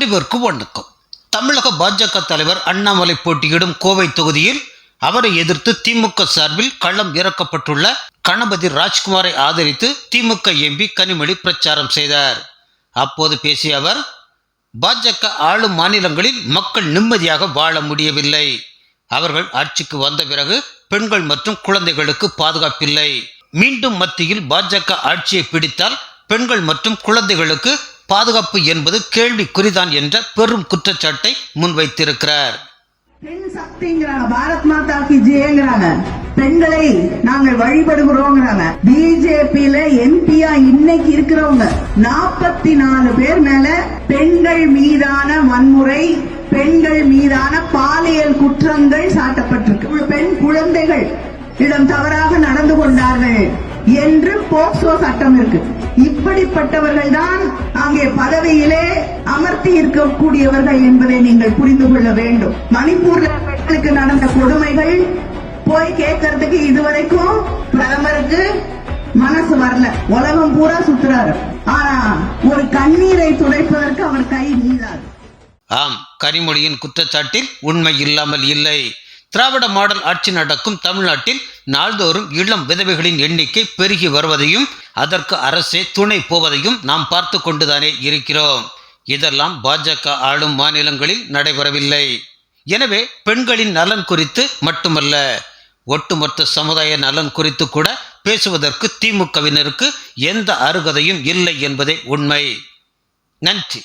அனைவருக்கு வணக்கம் தமிழக பாஜக தலைவர் அண்ணாமலை போட்டியிடும் கோவை தொகுதியில் அவரை எதிர்த்து திமுக சார்பில் களம் இறக்கப்பட்டுள்ள கணபதி ராஜ்குமாரை ஆதரித்து திமுக எம்பி கனிமொழி பிரச்சாரம் செய்தார். அப்போது பேசிய அவர் பாஜக ஆளும் மாநிலங்களில் மக்கள் நிம்மதியாக வாழ முடியவில்லை. அவர்கள் ஆட்சிக்கு வந்த பிறகு பெண்கள் மற்றும் குழந்தைகளுக்கு பாதுகாப்பில்லை. மீண்டும் மத்தியில் பாஜக ஆட்சியை பிடித்தால் பெண்கள் மற்றும் குழந்தைகளுக்கு பாதுகாப்பு என்பது கேள்விக்குறிதான் என்ற பெரும் குற்றச்சாட்டை முன்வைத்திருக்கிறார். பெண் சக்திங்கிறாங்க. பாரத் மாதா கி ஜெயங்கிறாங்க. பெண்களை நாங்கள் வழிபடுகிறோங்கிறாங்க. பிஜேபியில எம்பியா இன்னைக்கு இருக்கிறவங்க. நாற்பத்தி நாலு பேர் மேல பெண்கள் மீதான வன்முறை பெண்கள் மீதான பாலியல் குற்றங்கள் சாட்டப்பட்டிருக்கு. பெண் குழந்தைகள் இடம் தவறாக நடந்து கொண்டார்கள் என்று போக்சோ சட்டம் இருக்கு. இப்படிப்பட்டவர்கள் தான் அங்கே பதவியிலே அமர்த்தி இருக்கக்கூடியவர்கள் என்பதை நீங்கள் புரிந்து கொள்ள வேண்டும். மணிப்பூர்ல நடந்த கொடுமைகள் போய் கேட்கறதுக்கு இதுவரைக்கும் பிரதமருக்கு மனசு வரல. உலகம் பூரா சுத்துறாரு. ஆனா ஒரு கண்ணீரை துடைப்பதற்கு அவர் கை நீளாது. ஆம் கனிமொழியின் குற்றச்சாட்டில் உண்மை இல்லாமல் இல்லை. திராவிட மாடல் ஆட்சி நடக்கும் தமிழ்நாட்டில் நாள்தோறும் இளம் விதவைகளின் எண்ணிக்கை பெருகி வருவதையும் அதற்கு அரசே துணை போவதையும் நாம் பார்த்து கொண்டுதானே இருக்கிறோம். இதெல்லாம் பாஜக ஆளும் மாநிலங்களில் நடைபெறவில்லை. எனவே பெண்களின் நலன் குறித்து மட்டுமல்ல ஒட்டுமொத்த சமுதாய நலன் குறித்து கூட பேசுவதற்கு திமுகவினருக்கு எந்த அருகதையும் இல்லை என்பதே உண்மை. நன்றி.